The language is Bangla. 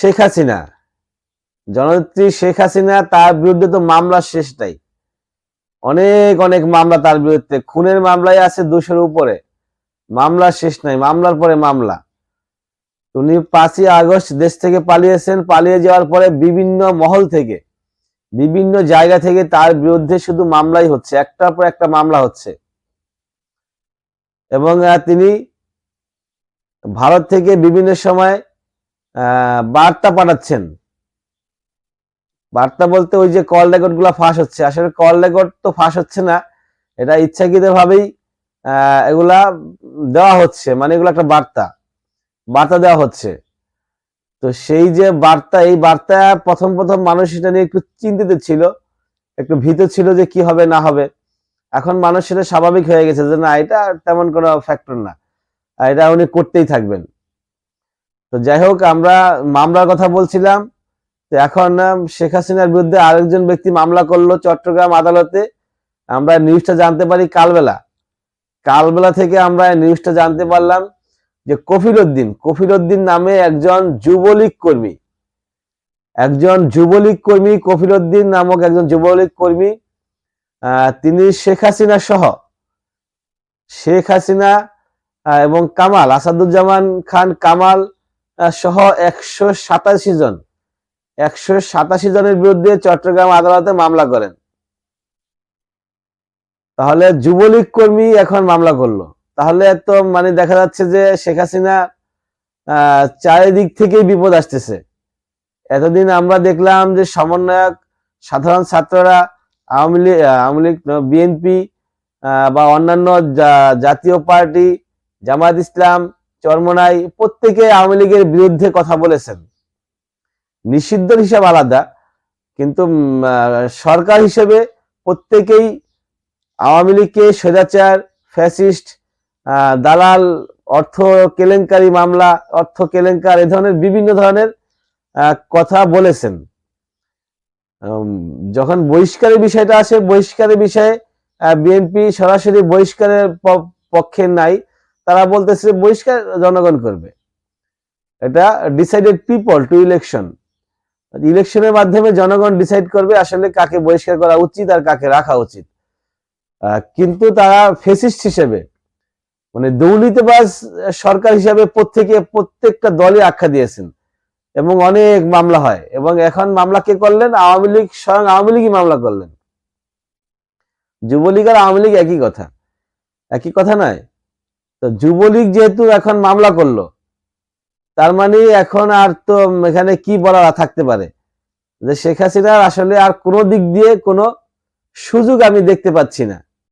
শেখ হাসিনা। জননেত্রী শেখ হাসিনা, তার বিরুদ্ধে তো মামলা শেষটাই অনেক অনেক মামলা তার বিরুদ্ধে। খুনের মামলায় আছে দুশোর উপরে। মামলা শেষ নাই। মামলার পরে মামলা। উনি পাঁচই আগস্ট দেশ থেকে পালিয়েছেন। পালিয়ে যাওয়ার পরে বিভিন্ন মহল থেকে, বিভিন্ন জায়গা থেকে তার বিরুদ্ধে শুধু মামলাই হচ্ছে। একটার পর একটা মামলা হচ্ছে। এবং তিনি ভারত থেকে বিভিন্ন সময় বার্তা পাঠাচ্ছেন। বার্তা বলতে ওই যে কল রেকর্ডগুলা ফাঁস হচ্ছে। আসলে কল রেকর্ড তো ফাঁস হচ্ছে না। এটা ইচ্ছাকৃত ভাবেই এগুলা দেওয়া হচ্ছে। মানে এগুলো একটা বার্তা। বার্তা দেওয়া হচ্ছে। তো সেই যে বার্তা, এই বার্তা প্রথম প্রথম মানুষ এটা নিয়ে একটু চিন্তিত ছিল। একটু ভীত ছিল যে কি হবে, না হবে। এখন মানুষ সেটা স্বাভাবিক হয়ে গেছে যে না, এটা তেমন কোনো ফ্যাক্টর না। এটা উনি করতেই থাকবেন। তো যাই হোক, আমরা মামলার কথা বলছিলাম। তো এখন শেখ হাসিনার বিরুদ্ধে আরেকজন ব্যক্তি মামলা করল চট্টগ্রাম আদালতে। আমরা নিউজটা জানতে পারি কালবেলা। কালবেলা থেকে আমরা নিউজটা জানতে পারলাম যে কফির উদ্দিন কফির উদ্দিন নামে একজন যুবলীগ কর্মী। একজন যুবলীগ কর্মী কফির উদ্দিন নামক একজন যুবলীগ কর্মী তিনি শেখ হাসিনা সহ। শেখ হাসিনা এবং কামাল, আসাদুজ্জামান খান কামাল সহ একশো সাতাশি জন। একশো সাতাশি জনের বিরুদ্ধে চট্টগ্রাম আদালতে মামলা করেন। তাহলে যুবলীগ কর্মী এখন মামলা করল। তাহলে তো মানে দেখা যাচ্ছে যে শেখ হাসিনা চারিদিক থেকেই বিপদ আসতেছে। এতদিন আমরা দেখলাম যে সমন্বয়ক, সাধারণ ছাত্ররা, আওয়ামী লীগ আওয়ামী লীগ বিএনপি বা অন্যান্য জাতীয় পার্টি, জামায়াত ইসলাম চরমনাই প্রত্যেকে আওয়ামী লীগের বিরুদ্ধে কথা বলেছেন। নিষিদ্ধ হিসাব আলাদা, কিন্তু সরকার হিসেবে প্রত্যেকেই আওয়ামী লীগকে স্বৈরাচার, ফ্যাসিস্ট দালাল, অর্থ কেলেঙ্কারি মামলা, অর্থ কেলেঙ্কার এ ধরনের বিভিন্ন ধরনের কথা বলেছেন। যখন বহিষ্কারের বিষয়টা আসে, বহিষ্কারের বিষয়ে বিএনপি সরাসরি বহিষ্কারের পক্ষে নাই। তারা বলতেছে বহিষ্কার জনগণ করবে। এটা ডিসাইডেড পিপল টু ইলেকশন ইলেকশনের মাধ্যমে জনগণ ডিসাইড করবে আসলে কাকে বহিষ্কার করা উচিত আর কাকে রাখা উচিত। কিন্তু তারা ফেসিস্ট হিসেবে মানে দুর্নীতিবাজ সরকার হিসাবে প্রত্যেকে, প্রত্যেকটা দলই আখ্যা দিয়েছেন এবং অনেক মামলা হয় এবং এখন মামলা কে করলেন? আওয়ামী লীগ, স্বয়ং আওয়ামী লীগই মামলা করলেন। যুবলীগ আর আওয়ামী লীগ একই কথা। একই কথা নয়। তো যুবলীগ যেহেতু এখন মামলা করল, তার মানে এখন আর তো এখানে কি বলার থাকতে পারে? যে শেখ হাসিনার আসলে আর কোনো দিক দিয়ে কোনো সুযোগ আমি দেখতে পাচ্ছি না।